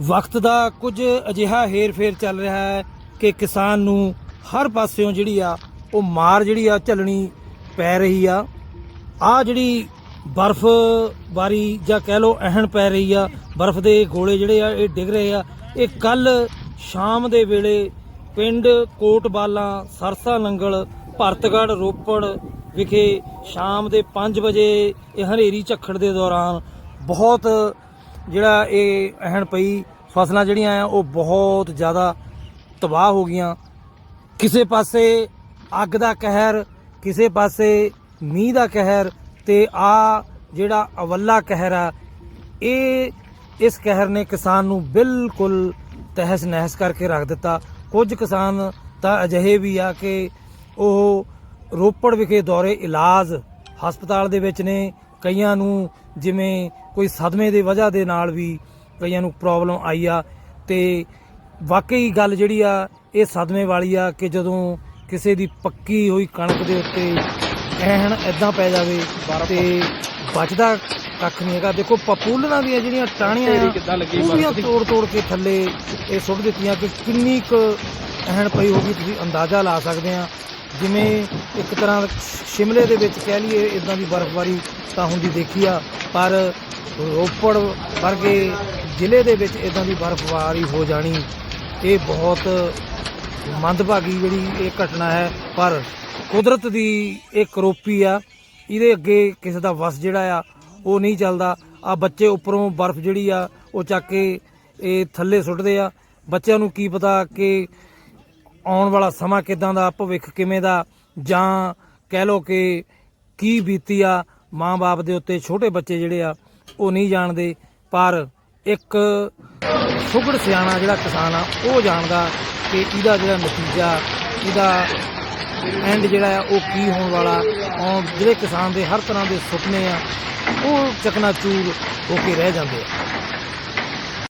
ਵਕਤ ਦਾ ਕੁਝ ਅਜਿਹਾ ਹੇਰ-ਫੇਰ ਚੱਲ ਰਿਹਾ ਹੈ ਕਿ ਕਿਸਾਨ ਨੂੰ ਹਰ ਪਾਸਿਓਂ ਜਿਹੜੀ ਆ, ਉਹ ਮਾਰ ਜਿਹੜੀ ਆ ਝੱਲਣੀ ਪੈ ਰਹੀ ਆ। ਆ ਜਿਹੜੀ ਬਰਫ਼ ਬਾਰੀ ਜਾਂ ਕਹਿ ਲਓ ਅਹਿਣ ਪੈ ਰਹੀ ਆ, ਬਰਫ਼ ਦੇ ਗੋਲੇ ਜਿਹੜੇ ਆ, ਇਹ ਡਿੱਗ ਰਹੇ ਆ। ਇਹ ਕੱਲ ਸ਼ਾਮ ਦੇ ਵੇਲੇ ਪਿੰਡ ਕੋਟਬਾਲਾ ਸਰਸਾ ਨੰਗਲ ਭਰਤਗੜ ਰੋਪੜ ਵਿਖੇ ਸ਼ਾਮ ਦੇ 5 ਵਜੇ ਇਹ ਹਨੇਰੀ ਝੱਖੜ ਦੇ ਦੌਰਾਨ ਬਹੁਤ ਜਿਹੜਾ ਇਹ ਅਹਿਣ ਪਈ ਫਸਲਾਂ ਜਿਹੜੀਆਂ ਆ, ਉਹ ਬਹੁਤ ਜ਼ਿਆਦਾ ਤਬਾਹ ਹੋ ਗਈਆਂ। ਕਿਸੇ ਪਾਸੇ ਅੱਗ ਦਾ ਕਹਿਰ, ਕਿਸੇ ਪਾਸੇ ਮੀਂਹ ਦਾ ਕਹਿਰ ਤੇ ਆ ਜਿਹੜਾ ਅਵੱਲਾ ਕਹਿਰ ਆ, ਇਹ ਇਸ ਕਹਿਰ ਨੇ ਕਿਸਾਨ ਨੂੰ ਬਿਲਕੁਲ ਤਹਿਸ ਨਹਿਸ ਕਰਕੇ ਰੱਖ ਦਿੱਤਾ। ਕੁਝ ਕਿਸਾਨ ਤਾਂ ਅਜਿਹੇ ਵੀ ਆ ਕਿ ਉਹ ਰੋਪੜ ਵਿਖੇ ਦੌਰੇ ਇਲਾਜ ਹਸਪਤਾਲ ਦੇ ਵਿੱਚ ਨੇ। ਕਈਆਂ ਨੂੰ ਜਿਵੇਂ ਕੋਈ ਸਦਮੇ ਦੇ ਵਜ੍ਹਾ ਦੇ ਨਾਲ ਵੀ ਕਈਆਂ ਨੂੰ ਪ੍ਰੋਬਲਮ ਆਈ ਆ ਤੇ ਵਾਕਈ ਗੱਲ ਜਿਹੜੀ ਆ ਇਹ ਸਦਮੇ ਵਾਲੀ ਆ ਕਿ ਜਦੋਂ ਕਿਸੇ ਦੀ ਪੱਕੀ ਹੋਈ ਕਣਕ ਦੇ ਉੱਤੇ ਐਹਣ ਐਦਾਂ ਪੈ ਜਾਵੇ ਤੇ ਬਚਦਾ ਕੱਖ ਨਹੀਂ ਹੈਗਾ। ਦੇਖੋ ਪਪੂਲਰਾਂ ਦੀਆਂ ਜਿਹੜੀਆਂ ਟਾਹਣੀਆਂ ਆ ਕਿੱਦਾਂ ਲੱਗੀ ਪੂਰੀਆਂ ਤੋੜ ਤੋੜ ਕੇ ਥੱਲੇ ਇਹ ਸੁੱਟ ਦਿੱਤੀਆਂ ਕਿ ਕਿੰਨੀ ਕੁ ਅਹਿਣ ਪਈ ਹੋਗੀ ਤੁਸੀਂ ਅੰਦਾਜ਼ਾ ਲਾ ਸਕਦੇ ਆ। ਜਿਵੇਂ ਇੱਕ ਤਰ੍ਹਾਂ ਸ਼ਿਮਲੇ ਦੇ ਵਿੱਚ ਕਹਿ ਲਈਏ ਇਦਾਂ ਦੀ ਬਰਫ਼ਬਾਰੀ ਤਾਂ ਹੁੰਦੀ ਦੇਖੀ ਆ, ਪਰ ਰੋਪੜ ਵਰਗੇ ਜ਼ਿਲ੍ਹੇ ਦੇ ਵਿੱਚ ਇਦਾਂ ਦੀ ਬਰਫ਼ਬਾਰੀ ਹੋ ਜਾਣੀ, ਇਹ ਬਹੁਤ ਮੰਦਭਾਗੀ ਜਿਹੜੀ ਇਹ ਘਟਨਾ ਹੈ, ਪਰ ਕੁਦਰਤ ਦੀ ਇਹ ਕਰੋਪੀ ਆ, ਇਹਦੇ ਅੱਗੇ ਕਿਸੇ ਦਾ ਵਸ ਜਿਹੜਾ ਆ, ਉਹ ਨਹੀਂ ਚੱਲਦਾ। ਆ ਬੱਚੇ ਉੱਪਰੋਂ ਬਰਫ਼ ਜਿਹੜੀ ਆ, ਉਹ ਚੱਕ ਕੇ ਇਹ ਥੱਲੇ ਸੁੱਟਦੇ ਆ। ਬੱਚਿਆਂ ਨੂੰ ਕੀ ਪਤਾ ਕਿ ਆਉਣ ਵਾਲਾ ਸਮਾਂ ਕਿਦਾਂ ਦਾ, ਭਵਿੱਖ ਕਿਵੇਂ ਦਾ, ਜਾਂ ਕਹਿ ਲੋ ਕਿ ਕੀ ਬੀਤੀ ਆ ਮਾਂ-ਬਾਪ ਦੇ ਉੱਤੇ ਛੋਟੇ ਬੱਚੇ ਜਿਹੜੇ ਆ, ਉਹ ਨਹੀਂ ਜਾਣਦੇ, ਪਰ ਇੱਕ ਸੁਗੜ ਸਿਆਣਾ ਜਿਹੜਾ ਕਿਸਾਨ ਆ, ਉਹ ਜਾਣਦਾ ਕਿ ਇਹਦਾ ਜਿਹੜਾ ਨਤੀਜਾ, ਇਹਦਾ ਐਂਡ ਜਿਹੜਾ ਆ, ਉਹ ਕੀ ਹੋਣ ਵਾਲਾ ਔਰ ਜਿਹੜੇ ਕਿਸਾਨ ਦੇ ਹਰ ਤਰ੍ਹਾਂ ਦੇ ਸੁਪਨੇ ਆ, ਉਹ ਚਕਨਾਚੂਰ ਹੋ ਕੇ ਰਹਿ ਜਾਂਦੇ ਆ।